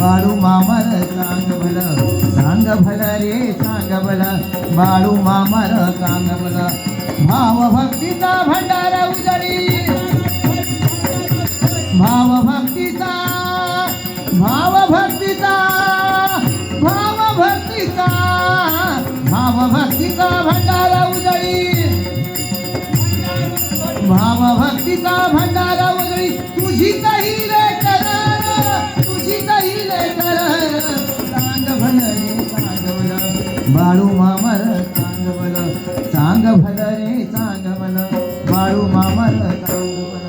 बाळू मामर सांग भल. सांग भल रे सांग भल. बाळू मामर सांग भल. भाव भक्तीचा भंडार उजळी. भाव भक्तीचा भाव भक्तीचा भाव भक्तीचा भाव भक्तीचा भंडार उजळी. भाव भक्तीचा भंडारा बाळू मामर सांग भल सांग भल रे सांग भल बाळू मामर सांग भल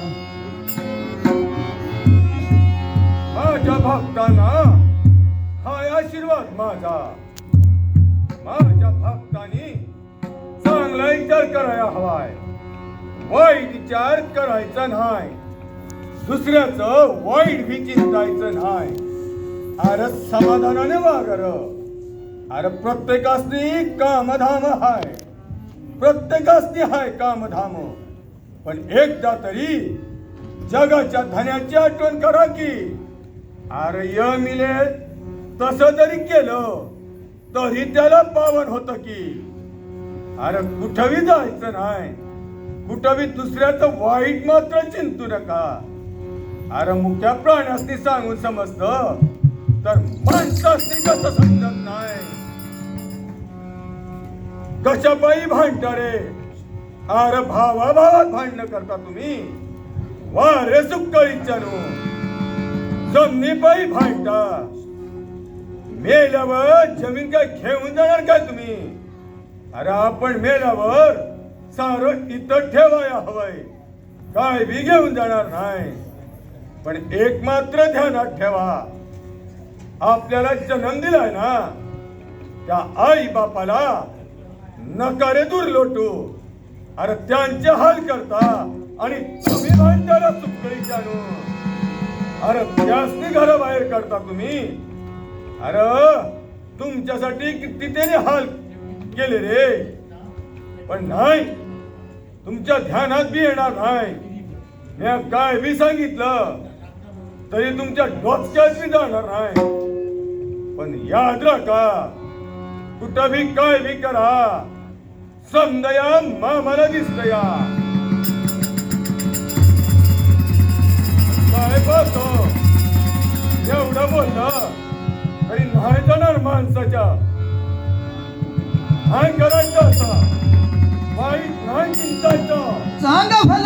माझ्या भक्तांना हा आशीर्वाद माझा माझ्या भक्तांनी चांगला विचार करायला हवाय वाईट विचार करायचा नाही दुसऱ्याचं वाईट भी चिंतायचं नाही अरे समाधानाने वागर अरे प्रत्येकासनी कामधाम हाय. प्रत्येकासनी हाय कामधाम. पण एकदा तरी जगाच्या धन्याची आठवण करा की अरे य मिले तसं जरी केलं तरी त्याला पावन होत की. अरे कुठवी जायचं नाही. कुठवी दुसऱ्याचं वाईट मात्र चिंतू नका. अरे मुख्या प्राण्यासनी सांगून समजतं तर माणसासनी कसं समजत नाही. कशापायी भांडता रे अरे भावा भावात भांडणं करता तुम्ही. वा रे वारे जमनी जमिनीपायी भांडता. मेल्यावर जमीन काय घेऊन जाणार काय तुम्ही? अरे आपण मेल्यावर सारं इथं ठेवाया हवंय. काय बी घेऊन जाणार नाही. पण एक मात्र ध्यानात ठेवा. आपल्याला जन्म दिलाय ना त्या आई बापाला नकारे दूर लोटू अरे त्यांचे हाल करता आणि तुम्ही भांडारा सुटकळी जाणू. अरे त्यासनी घराबाहेर करता तुम्ही. अरे तुमच्यासाठी किती त्याने हाल केले रे. पण नाही तुमच्या ध्यानात बी येणार नाही. मी काय बी सांगितलं तरी तुमच्या डोक्यात बी जाणार नाही. पण याद राखा कुठं बी काय बी करा. समदया मामाला दिसतया. काय पाहतो? एवढं बोललं तरी नाही जाणार माणसाच्या. नाही करायचं असं. वाईट नाही चिंतायचं. सांगा भल